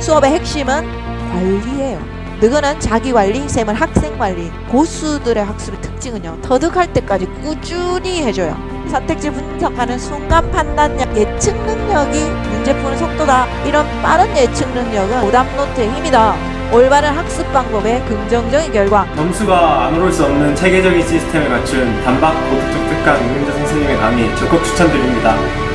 수업의 핵심은 관리예요. 느그는 자기 관리, 쌤은 학생 관리. 고수들의 학습의 특징은요. 터득할 때까지 꾸준히 해줘요. 선택지 분석하는 순간 판단력, 예측 능력이 문제 푸는 속도다. 이런 빠른 예측 능력은 오답 노트의 힘이다. 올바른 학습 방법의 긍정적인 결과. 점수가 안 오를 수 없는 체계적인 시스템을 갖춘 단박 고득점 특강 운영자 선생님의 강의 적극 추천드립니다.